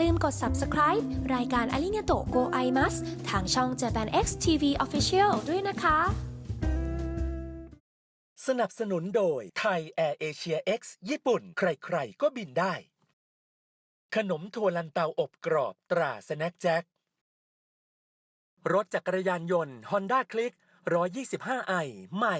ลืมกด subscribe รายการอลิเนโตโกไอมัสทางช่อง Japan X TV Official ด้วยนะคะ สนับสนุนโดยไทยแอร์เอเชีย X ญี่ปุ่น ใครๆ ก็บินได้ ขนมถั่วลันเตาอบกรอบตราสแน็คแจ็ค รถจักรยานยนต์ Honda Click 125ไอใหม่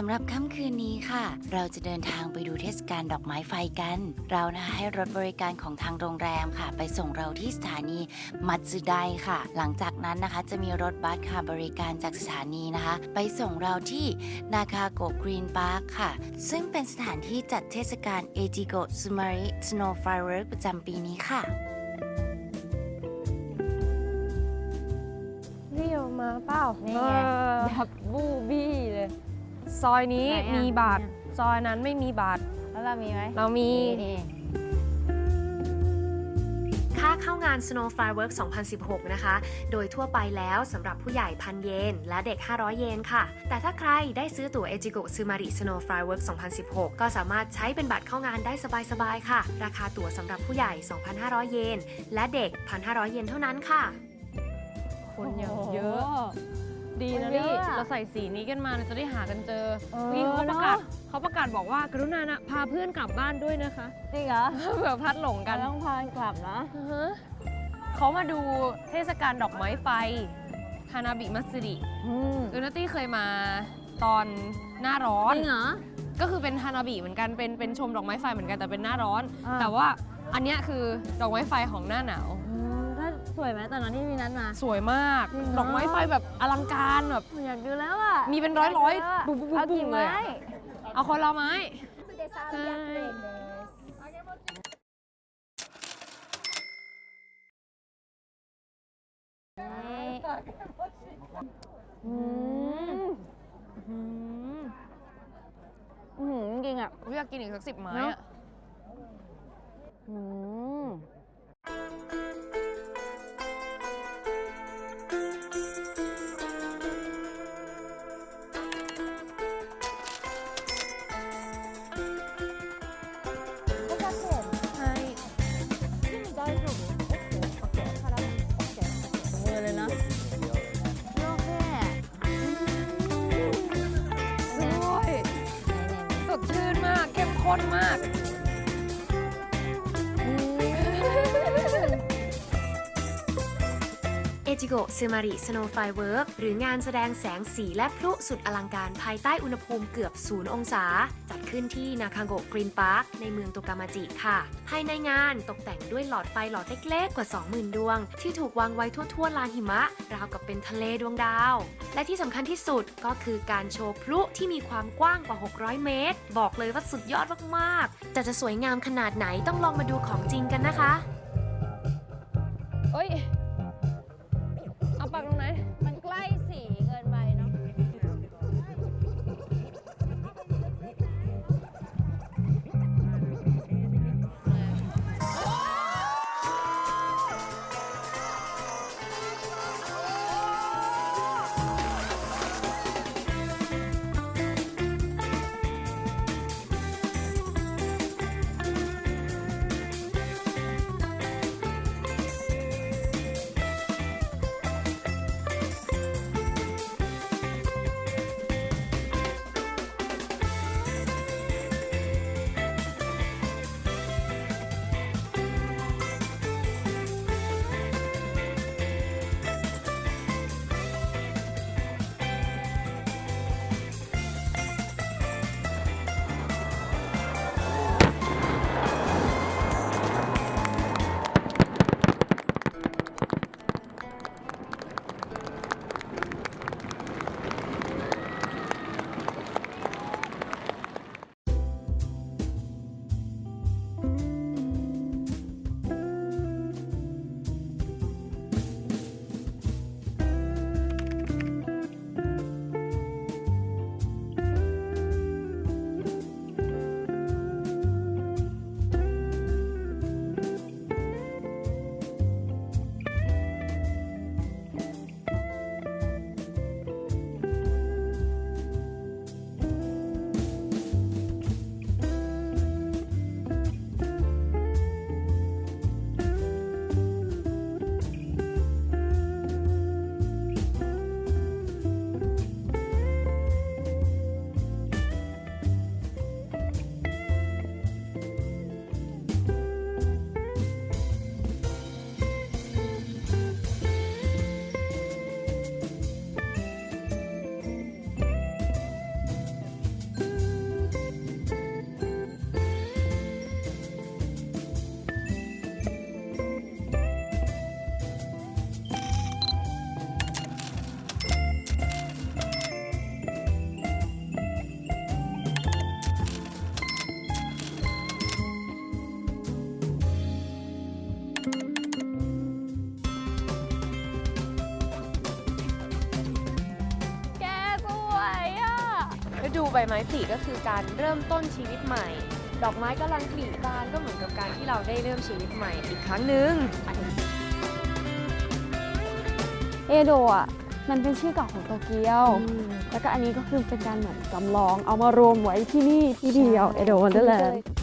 สำหรับค่ำคืนนี้ค่ะ เราจะเดินทางไปดูเทศกาลดอกไม้ไฟกัน เรานะคะให้รถบริการของทางโรงแรมค่ะ ไปส่งเราที่สถานีมัตสึไดค่ะ หลังจากนั้นนะคะจะมีรถบัสค่ะบริการจากสถานีนะคะ ไปส่งเราที่นาคาโกกรีนพาร์คค่ะ ซึ่งเป็นสถานที่จัดเทศกาลเอจิโกซูมาริสโนว์ไฟเวิร์ประจำปีนี้ค่ะนี่ออกมาเปล่านี่เอไงอดับบูบี้เลย ซอยนี้ไหนอะมีบาท เนี่ย ซอยนั้นไม่มีบาท แล้วเรามีไหมเรามี นี่ ค่าเข้างาน Snow Fireworks 2016 นะคะ โดยทั่วไปแล้วสำหรับผู้ใหญ่พันเยน และเด็ก 500 เยนค่ะ แต่ถ้าใครได้ซื้อตั๋วเอจิโกซูมาริ Snow Fireworks 2016 ก็สามารถใช้เป็นบัตรเข้างานได้สบายๆ ค่ะ ราคาตั๋วสำหรับผู้ใหญ่ 2,500 เยน และเด็ก 1,500 เยนเท่านั้นค่ะ คนอย่างเยอะ ดีนะคนเยนี่อะอะเราใส่สีนี้กันมาเราจะได้หากันเจอเออ นี่เขาประกาศเนอะเขาประกาศบอกว่ากรุณานะพาเพื่อนกลับบ้านด้วยนะคะ จริงเหรอเผื่อพลัดหลงกัเรานต้องพากลับนะ อือฮะเขามาดูเทศกาลดอกไม้ไฟฮานาบิมัตสึริอืมดูนัตตี้เคยมาตอนหน้าร้อน จริงเหรอ ก็คือเป็นฮานาบิเหมือนกันเป็นเป็นชมดอกไม้ไฟเหมือนกันแต่เป็นหน้าร้อน อ่า แต่ว่าอันเนี้ยคือดอกไม้ไฟของหน้าหนาวอืมถ้า สวยไหมตอนนั้นที่มีนั้นมา สวยมาก จริงเหรอ ดอกไม้ไฟแบบอลังการแบบอยากดูแล้วอะมีเป็นร้อยร้อยากดูแล้วอะบุบบุบบุบเอากี่เลยไม้อะเอาคนละไม้ใช่อืมอืมอืมจริงอะอุ๊ยอยากกินอีกสักสิบไม้เนอะ อะอืม เอจิโกซูมาริสโนว์ไฟเวิร์กหรืองานแสดงแสงสีและพลุสุดอลังการภายใต้อุณหภูมิเกือบศูนย์องศา จัดขึ้นที่นาคาโกะกรีนพาร์คในเมืองโตกามาจิค่ะ ภายในงานตกแต่งด้วยหลอดไฟหลอดเล็กๆ กว่า 20,000 ดวง ที่ถูกวางไว้ทั่วๆลานหิมะ ราวกับเป็นทะเลดวงดาว และที่สำคัญที่สุดก็คือการโชว์พลุที่มีความกว้างกว่า 600 เมตร บอกเลยว่าสุดยอดมากๆแต่จะสวยงามขนาดไหนต้องลองมาดูของจริงกันนะคะเอ้ย ดูใบไม้ผลิก็คือการเริ่มต้นชีวิตใหม่ ดอกไม้กำลังผลิบานก็เหมือนกับการที่เราได้เริ่มชีวิตใหม่อีกครั้งหนึ่งเอโดะอะมันเป็นชื่อเก่าของโตเกียว แล้วก็อันนี้ก็คือเป็นการเหมือนจำลองเอามารวมไว้ที่นี่ที่เดียวเอโดะวันเดอร์แลนด์